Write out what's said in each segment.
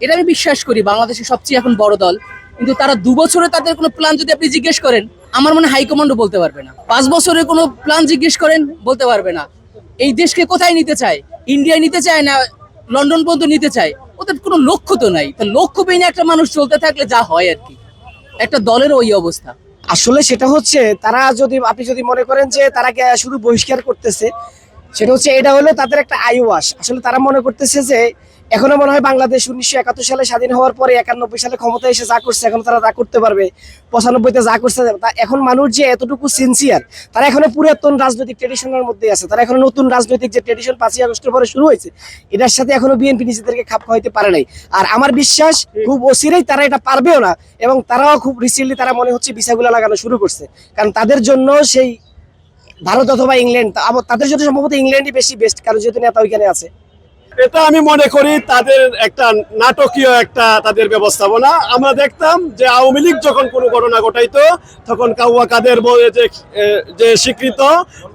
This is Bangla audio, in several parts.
এটা আমি বিশ্বাস করি, বাংলাদেশের সবচেয়ে এখন বড় দল। কিন্তু তারা দু বছরে তাদের কোনো প্ল্যান যদি আপনি জিজ্ঞেস করেন, আমার মনে হাইকমান্ডও বলতে পারবে না। পাঁচ বছরের কোনো প্ল্যান জিজ্ঞেস করেন, বলতে পারবে না। এই দেশকে কোথায় নিতে চায়? ইন্ডিয়ায় নিতে চায় না লন্ডন পর্যন্ত নিতে চায়? ওদের কোনো লক্ষ্য তো নাই। তা লক্ষ্য পেয়ে একটা মানুষ চলতে থাকলে যা হয় আর কি। একটা দলের ওই অবস্থা। আসলে সেটা হচ্ছে, তারা যদি, আপনি যদি মনে করেন যে তারা শুধু বহিষ্কার করতেছে সেটা হচ্ছে, এটা হলো তাদের একটা আইওয়াস আসলে তারা মনে করতেছে যে, এখনও মনে হয় বাংলাদেশ উনিশশো একাত্তর সালে স্বাধীন হওয়ার পরে একানব্বই সালে ক্ষমতা এসে যা করছে, এখন তারা তা করতে পারবে পঁচানব্বইতে যা করছে এখন মানুষ যে এতটুকু সিনসিয়ার তারা এখনও পুরাতন রাজনৈতিক ট্রেডিশনের মধ্যে আছে। তারা এখনও নতুন রাজনৈতিক যে ট্রেডিশন পাঁচই আগস্টের পরে শুরু হয়েছে, এটার সাথে এখনও বিএনপি নিজেদেরকে খাপ খাওয়াইতে পারে নাই। আর আমার বিশ্বাস, খুব অচিরেই তারা এটা পারবেও না, এবং তারাও খুব রিসেন্টলি তারা মনে হচ্ছে ভিসাগুলো লাগানো শুরু করছে। কারণ তাদের জন্য সেই ভারত অথবা ইংল্যান্ড তাদের জন্য সম্ভবত ইংল্যান্ডই বেশি বেস্ট কারণ যেহেতু নেতা ওইখানে আছে। এটা আমি মনে করি তাদের একটা নাটকীয় একটা তাদের ব্যবস্থাপনা। আমরা দেখতাম যে আওয়ামী লীগ যখন কোনো ঘটনা ঘটাইতো, তখন কাউয়া কাদের যে যে স্বীকৃত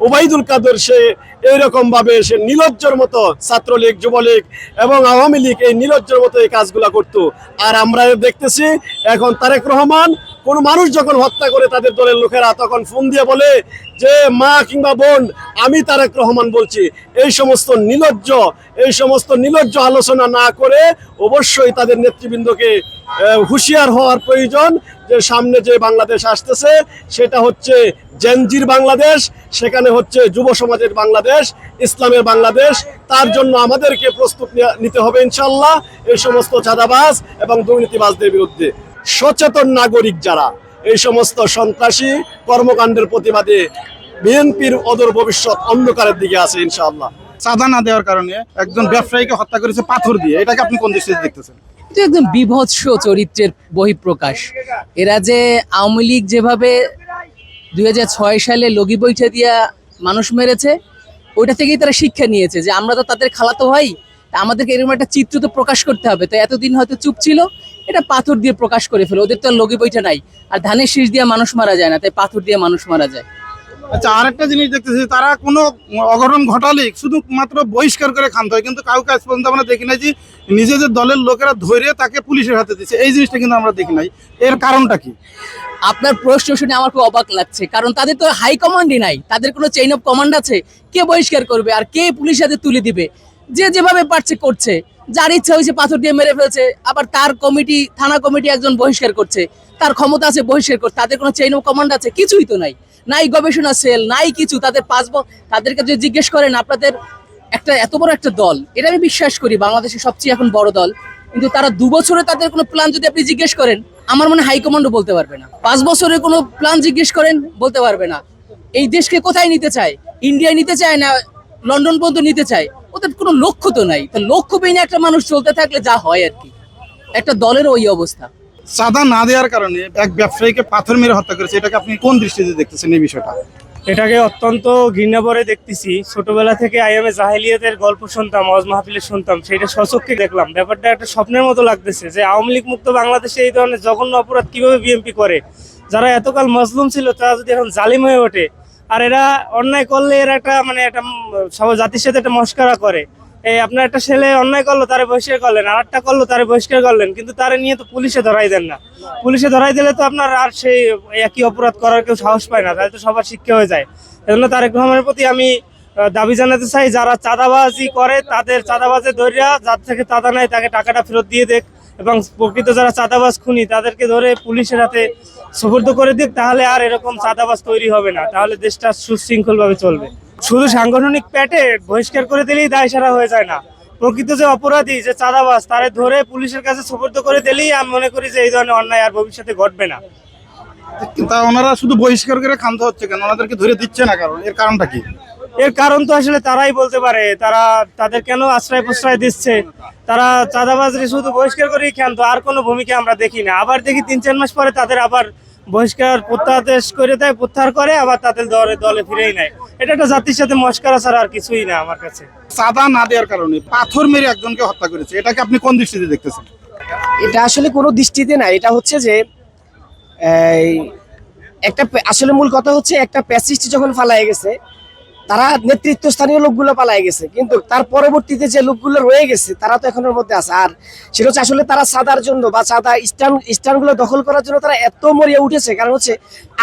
ওবাইদুল কাদের সে এইরকম ভাবে সে নীলজ্জর মতো ছাত্রলীগ, যুবলীগ এবং আওয়ামী লীগ এই নীলজ্জর মতো এই কাজগুলা করতো। আর আমরা দেখতেছি এখন তারেক রহমান কোন মানুষ যখন হত্যা করে তাদের দলের লোকেরা, তখন ফোন দিয়ে বলে যে, মা কিংবা বোন, আমি তারেক রহমান বলছি। এই সমস্ত নিলজ্জ, এই সমস্ত নিলজ্জ আলোচনা না করে অবশ্যই তাদের নেতৃবৃন্দকে হুঁশিয়ার হওয়ার প্রয়োজন যে, সামনে যে বাংলাদেশ আসতেছে, সেটা হচ্ছে জেনজির বাংলাদেশ, সেখানে হচ্ছে যুব সমাজের বাংলাদেশ, ইসলামের বাংলাদেশ। তার জন্য আমাদেরকে প্রস্তুত নিতে হবে ইনশাল্লাহ। এই সমস্ত চাঁদাবাজ এবং দুর্নীতিবাজদের বিরুদ্ধে। সচেতন নাগরিক যারা এই সমস্ত সন্ত্রাসী কর্মকাণ্ডের প্রতিবাদে বিএনপির অদূর ভবিষ্যৎ অন্ধকারের দিকে আছে ইনশাআল্লাহ। চাঁদা না দেওয়ার কারণে একজন ব্যবসায়ীকে হত্যা করেছে পাথর দিয়ে। এটাকে আপনি কোন দৃষ্টিতে দেখতেছেন? এটা একদম বিভৎস চরিত্রের বহিঃপ্রকাশ। এরা যে আওয়ামী লীগ যেভাবে দুই হাজার ছয় সালে লগি বৈঠা দিয়া মানুষ মেরেছে ওইটা থেকেই তারা শিক্ষা নিয়েছে যে আমরা তো তাদের খালাতো ভাই আমাদেরকে এরকম একটা চিত্র তো প্রকাশ করতে হবে। তো এতদিন হয়তো চুপ ছিল এটা পাথর দিয়ে প্রকাশ করে ফেলে ওদের তো আর লগি বইটা নাই। আর ধানের শীষ দিয়ে মানুষ মারা যায় না তাই পাথর দিয়ে মানুষ মারা যায়। আচ্ছা আরেকটা জিনিস দেখতেছি তারা কোনো অঘটন ঘটালে শুধুমাত্র বহিষ্কার করে খান্ত হয় কিন্তু কাউকে আজ পর্যন্ত আমরা দেখি নাই যে নিজেদের দলের লোকেরা ধরে তাকে পুলিশের হাতে দিচ্ছে এই জিনিসটা কিন্তু আমরা দেখি নাই। এর কারণটা কি? আপনার প্রশ্ন শুনে আমার খুব অবাক লাগছে কারণ তাদের তো হাই কমান্ডই নাই তাদের কোনো চেইন অফ কমান্ড আছে কে বহিষ্কার করবে আর কে পুলিশের হাতে তুলে দিবে? যে যেভাবে পারছে করছে। যার ইচ্ছা হয়েছে পাথর দিয়ে মেরে ফেলছে, আবার তার কমিটি, থানা কমিটি একজন বহিষ্কার করছে, তার ক্ষমতা আছে বহিষ্কার করতে, তাদের কোনো চেইন অফ কমান্ড আছে, কিছুই তো নাই। নাই গবেষণা সেল নাই কিছু, তাদের পাঁচ তাদেরকে যদি জিজ্ঞেস করেন আপনাদের একটা, এত বড় একটা দল, এটা আমি বিশ্বাস করি বাংলাদেশের সবচেয়ে এখন বড় দল, কিন্তু তারা দু বছরে তাদের কোনো প্ল্যান যদি আপনি জিজ্ঞেস করেন, আমার মনে হাইকমান্ডও বলতে পারবে না। পাঁচ বছরের কোনো প্ল্যান জিজ্ঞেস করেন, বলতে পারবে না। এই দেশকে কোথায় নিতে চায়? ইন্ডিয়ায় নিতে চায় না? লন্ডন পর্যন্ত নিতে চায়? ওদের কোনো লক্ষ্য তো নাই। তা লক্ষ্য পেয়ে একটা মানুষ চলতে থাকলে যা হয় আর কি। একটা দলের ওই অবস্থা। চাঁদা না দেওয়ার কারণে এক ব্যবসায়ীকে পাথর মেরে হত্যা করেছে। এটাকে আপনি কোন দৃষ্টিতে দেখতেছেন এই বিষয়টা? এটাকে অত্যন্ত ঘৃণা ভরে দেখতেছি। ছোটবেলা থেকে আইএমএ জাহেলিয়াতের গল্প শুনতাম অজ মাহফিলে শুনতাম। সেটা সচক্ষে দেখলাম। ব্যাপারটা একটা স্বপ্নের মতো লাগতেছে যে আওয়ামী লীগ মুক্ত বাংলাদেশে এই ধরনের জঘন্য অপরাধ কীভাবে বিএনপি করে? যারা এতকাল মজলুম ছিল তারা যদি এখন জালিম হয়ে ওঠে আর এরা অন্যায় করলে এরা একটা মানে একটা সব জাতির সাথে একটা মস্করা করে। এই আপনার একটা ছেলে অন্যায় করল, তারে বহিষ্কার করলেন আর একটা করল, তারে বহিষ্কার করলেন, কিন্তু তারে নিয়ে তো পুলিশে ধরাই দেন না। পুলিশে ধরাই দিলে তো আপনার আর সেই একই অপরাধ করার কেউ সাহস পায় না, তাহলে তো সবার শিক্ষা হয়ে যায়। এজন্য তারেক রহমানের প্রতি আমি দাবি জানাতে চাই, যারা চাঁদাবাজি করে, তাদের চাঁদাবাজে ধরিয়া যার থেকে চাঁদা নেয়, তাকে টাকাটা ফেরত দিয়ে দেখ। এবং প্রকৃত যারা চাঁদাবাজ খুনি তাদেরকে ধরে পুলিশের হাতে সুপর্দ করে দিক তাহলে আর এরকম চাঁদাবাজ তৈরি হবে না। তাহলে দেশটা সুশৃঙ্খল ভাবে চলবে। শুধু সাংগঠনিক প্যাটে বহিষ্কার করে দিলেই দায় সারা হয়ে যায় না। প্রকৃত যে অপরাধী যে চাঁদাবাজ তারে ধরে পুলিশের কাছে সুপর্দ করে দিলেই আমি মনে করি যে এই ধরনের অন্যায় আর ভবিষ্যতে ঘটবে না। তা ওনারা শুধু বহিষ্কার করে খান্ত হচ্ছে কেন? ওনাদেরকে ধরে দিচ্ছে না কারণ? এর কারণটা কি? এর কারণ তো আসলে তারাই বলতে পারে। তারা তাদের কেন আশ্রয় প্রশ্রয় দিচ্ছে? তারা চাঁদাবাজরে শুধু বহিষ্কার করেই ক্ষান্ত আর কোনো ভূমিকা আমরা দেখি না। আবার দেখি তিন চার মাস পরে তাদের আবার বহিষ্কার প্রত্যাদেশ করে দেয় প্রত্যাহার করে আবার তাদের দলে দলে ফিরেই নেয়। এটা একটা জাতির সাথে মস্কারা ছাড়া আর কিছুই না আমার কাছে। চাঁদা না দেওয়ার কারণে পাথর মেরে একজনকে হত্যা করেছে এটাকে আপনি কোন দৃষ্টিতে দেখতেছেন? এটা আসলে কোনো দৃষ্টিতে না এটা হচ্ছে যে এই, একটা আসলে মূল কথা হচ্ছে একটা প্যাসিস্ট যখন ফালাই গেছে তারা নেতৃত্বস্থানীয় লোকগুলো পালাই গেছে কিন্তু তার পরবর্তীতে যে লোকগুলো রয়ে গেছে তারা তো এখনের মধ্যে আছে। আর সেটা হচ্ছে আসলে তারা সাদার জন্য বা সাদা স্টান স্টানগুলো দখল করার জন্য তারা এত মরিয়া উঠেছে। কারণ হচ্ছে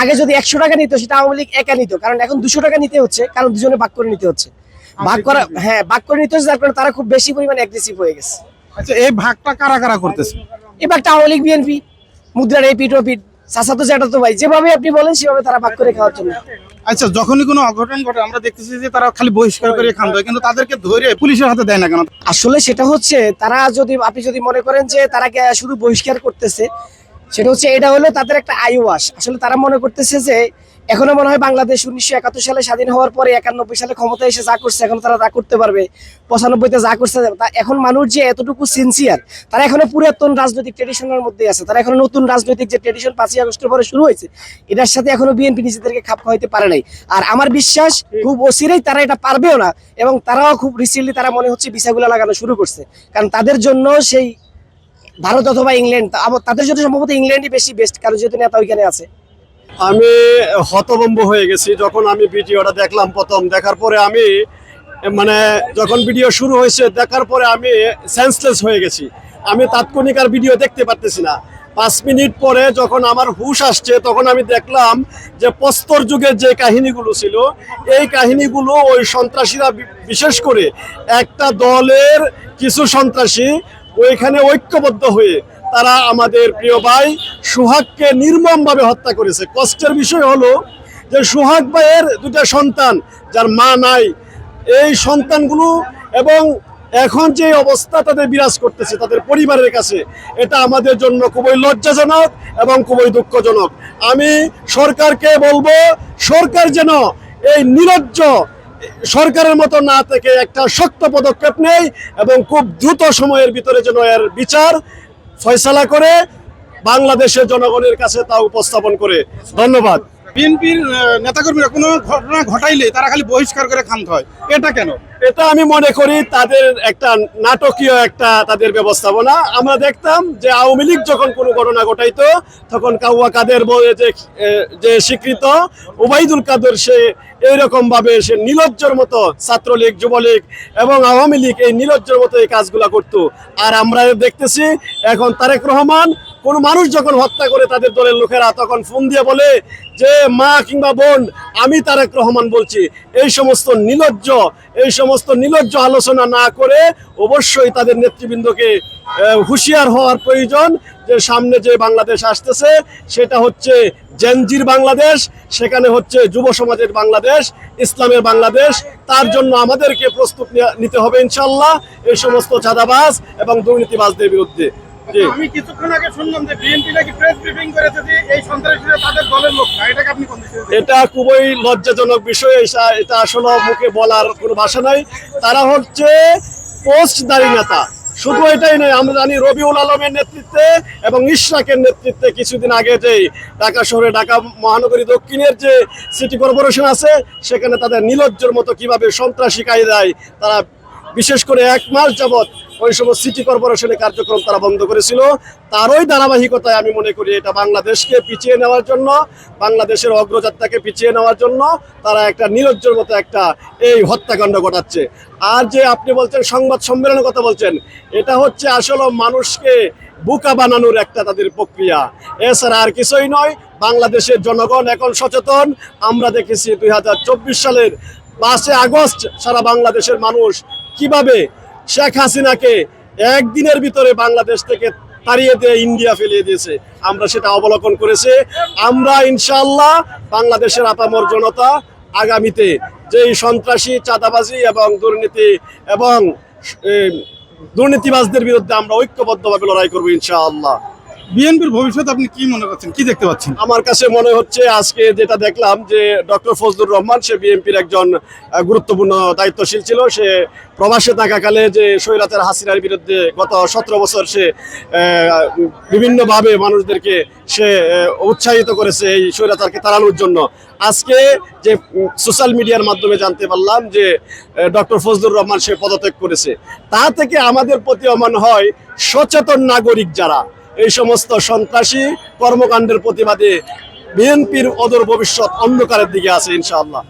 আগে যদি একশো টাকা নিত সেটা আওয়ামী লীগ একা নিত। কারণ এখন দুশো টাকা নিতে হচ্ছে কারণ দুজনে ভাগ করে নিতে হচ্ছে। ভাগ করা হ্যাঁ ভাগ করে নিতে হচ্ছে যার কারণে তারা খুব বেশি পরিমাণে অ্যাগ্রেসিভ হয়ে গেছে। আচ্ছা এই ভাগটা কারা কারা করতেছে? এবার একটা আওয়ামী লীগ বিএনপি মুদ্রার এই পিট ও পিট চাচাতো জ্যাঠাতো ভাই যেভাবে আপনি বলেন সেভাবে তারা ভাগ করে খাওয়ার জন্য। আচ্ছা যখনই কোনো অঘটন ঘটে আমরা দেখতেছি যে তারা খালি বহিষ্কার করে খান দেয় কিন্তু তাদেরকে ধরে পুলিশের হাতে দেয় না কেন? আসলে সেটা হচ্ছে তারা যদি আপনি যদি মনে করেন যে তারা কে- শুধু বহিষ্কার করতেছে সেটা হচ্ছে এটা হলো তাদের একটা আইওয়াস আসলে তারা মনে করতেছে যে এখনও মনে হয় বাংলাদেশ উনিশশো একাত্তর সালে স্বাধীন হওয়ার পরে একানব্বই সালে ক্ষমতায় এসে যা করছে, এখন তারা তা করতে পারবে। পঁচানব্বইতে যা করছে, তা এখন মানুষ যে এতটুকু সিনসিয়ার তারা এখনও পুরাতন রাজনৈতিক ট্রেডিশনের মধ্যে আছে। তারা এখনও নতুন রাজনৈতিক যে ট্রেডিশন পাঁচই আগস্টের পরে শুরু হয়েছে, এটার সাথে এখনও বিএনপি নিজেদেরকে খাপ খাওয়াইতে পারে নাই। আর আমার বিশ্বাস, খুব অচিরেই তারা এটা পারবেও না, এবং তারাও খুব রিসেন্টলি তারা মনে হচ্ছে ভিসাগুলো লাগানো শুরু করছে। কারণ তাদের জন্য সেই ভারত অথবা ইংল্যান্ড তাদের জন্য সম্ভবত ইংল্যান্ডই বেশি বেস্ট কারণ যেহেতু নেতা ওইখানে আছে। আমি হতভম্ব হয়ে গেছি। যখন আমি ভিডিওটা দেখলাম প্রথম, দেখার পরে আমি মানে যখন ভিডিও শুরু হয়েছে, দেখার পরে আমি সেন্সলেস হয়ে গেছি। আমি তাৎক্ষণিক আর ভিডিও দেখতে পারতেছি না। পাঁচ মিনিট পরে যখন আমার হুশ আসছে, তখন আমি দেখলাম যে প্রস্তর যুগের যে কাহিনীগুলো ছিল, এই কাহিনীগুলো ওই সন্ত্রাসীরা বিশেষ করে একটা দলের কিছু সন্ত্রাসী ওইখানে ঐক্যবদ্ধ হয়ে তারা আমাদের প্রিয় ভাই সুহাগকে নির্মমভাবে হত্যা করেছে। কষ্টের বিষয় হলো যে সুহাগ ভাইয়ের দুটা সন্তান, যার মা নাই, এই সন্তানগুলো এবং এখন যে অবস্থা তাদের বিরাজ করতেছে তাদের পরিবারের কাছে, এটা আমাদের জন্য খুবই লজ্জাজনক এবং খুবই দুঃখজনক। আমি সরকারকে বলব, সরকার যেন এই নিরজ্জ সরকারের মতো না থেকে একটা শক্ত পদক্ষেপ নেয় এবং খুব দ্রুত সময়ের ভিতরে যেন এর বিচার ফয়সালা করে বাংলাদেশের জনগণের কাছে তা উপস্থাপন করে। ধন্যবাদ। বিএনপির নেতাকর্মীরা কোনো ঘটনা ঘটাইলে তারা খালি বহিষ্কার করে খান্ত হয়। এটা কেন? এটা আমি মনে করি তাদের একটা নাটকীয় একটা তাদের ব্যবস্থাপনা। আমরা দেখতাম যে আওয়ামী লীগ যখন কোনো ঘটনা ঘটাইতো, তখন কাউয়া কাদের যে যে স্বীকৃত ওবাইদুল কাদের সে এইরকম ভাবে সে নিলজ্জর মতো ছাত্রলীগ, যুবলীগ এবং আওয়ামী লীগ এই নিলজ্জর মতো এই কাজগুলা করতো। আর আমরা দেখতেছি, এখন তারেক রহমান কোন মানুষ যখন হত্যা করে তাদের দলের লোকেরা তখন ফোন দিয়ে বলে যে, মা কিংবা বোন, আমি তারেক রহমান বলছি। এই সমস্ত নিলজ্জ, এই সমস্ত নিলজ্জ আলোচনা না করে অবশ্যই তাদের নেতৃবৃন্দকে হুঁশিয়ার হওয়ার প্রয়োজন যে, সামনে যে বাংলাদেশ আসতেছে, সেটা হচ্ছে জেনজির বাংলাদেশ, সেখানে হচ্ছে যুব সমাজের বাংলাদেশ, ইসলামের বাংলাদেশ। তার জন্য আমাদেরকে প্রস্তুত নিতে হবে ইনশাল্লাহ। এই সমস্ত চাঁদাবাজ এবং দুর্নীতিবাজদের বিরুদ্ধে। আমি কিছুক্ষণ আগে শুনলাম যে বিএনপি নাকি প্রেস ব্রিফিং করেছে যে এই সন্ত্রাসীরা তাদের দলের লোক না। এটাকে আপনি? এটা খুবই লজ্জাজনক বিষয় এটা- আসলে মুখে বলার কোনো ভাষা নাই। তারা হচ্ছে পোস্টদারি নেতা। শুধু এটাই নয় আমরা জানি রবিউল আলমের নেতৃত্বে এবং ইশরাকের নেতৃত্বে কিছুদিন আগে যে ঢাকা শহরে ঢাকা মহানগরী দক্ষিণের যে সিটি কর্পোরেশন আছে সেখানে তাদের নিলজ্জর মতো কীভাবে সন্ত্রাসী কায়দায় তারা বিশেষ করে এক মাস যাবৎ ওই সমস্ত সিটি কর্পোরেশনের কার্যক্রম তারা বন্ধ করেছিল। তারই ধারাবাহিকতায় আমি মনে করি এটা বাংলাদেশকে পিছিয়ে নেওয়ার জন্য, বাংলাদেশের অগ্রযাত্রাকে পিছিয়ে নেওয়ার জন্য তারা একটা নিরজ্জর মতো একটা এই হত্যাকাণ্ড ঘটাচ্ছে। আর যে আপনি বলছেন সংবাদ সম্মেলনের কথা বলছেন, এটা হচ্ছে আসলে মানুষকে বুকা বানানোর একটা তাদের প্রক্রিয়া। এছাড়া আর কিছুই নয়, বাংলাদেশের জনগণ এখন সচেতন। আমরা দেখেছি দুই হাজার চব্বিশ সালের পাঁচে আগস্ট সারা বাংলাদেশের মানুষ কীভাবে শেখ হাসিনাকে একদিনের ভিতরে বাংলাদেশ থেকে তাড়িয়ে দিয়ে ইন্ডিয়া ফেলিয়ে দিয়েছে। আমরা সেটা অবলোকন করেছে। আমরা ইনশাল্লাহ বাংলাদেশের আপামর জনতা আগামীতে যেই সন্ত্রাসী, চাঁদাবাজি এবং দুর্নীতি এবং দুর্নীতিবাজদের বিরুদ্ধে আমরা ঐক্যবদ্ধভাবে লড়াই করব ইনশাআল্লাহ। বিএনপির ভবিষ্যৎ আপনি কি মনে করছেন? কি দেখতে পাচ্ছেন? আমার কাছে মনে হচ্ছে আজকে যেটা দেখলাম যে ডক্টর ফজলুর রহমান, সে বিএনপির একজন গুরুত্বপূর্ণ, দায়িত্বশীল ছিল। সে প্রবাসে থাকাকালে যে স্বৈরাচার হাসিনার বিরুদ্ধে গত সতেরো বছর সে বিভিন্নভাবে মানুষদেরকে সে উৎসাহিত করেছে এই স্বৈরাচারকে তাড়ানোর জন্য। আজকে যে সোশ্যাল মিডিয়ার মাধ্যমে জানতে পারলাম যে ডক্টর ফজলুর রহমান সে পদত্যাগ করেছে। তা থেকে আমাদের প্রতীয়মান হয় সচেতন নাগরিক যারা। এই সমস্ত সন্ত্রাসী কর্মকাণ্ডের প্রতিবাদে বিএনপির অদূর ভবিষ্যৎ অন্ধকারের দিকে আছে ইনশাআল্লাহ।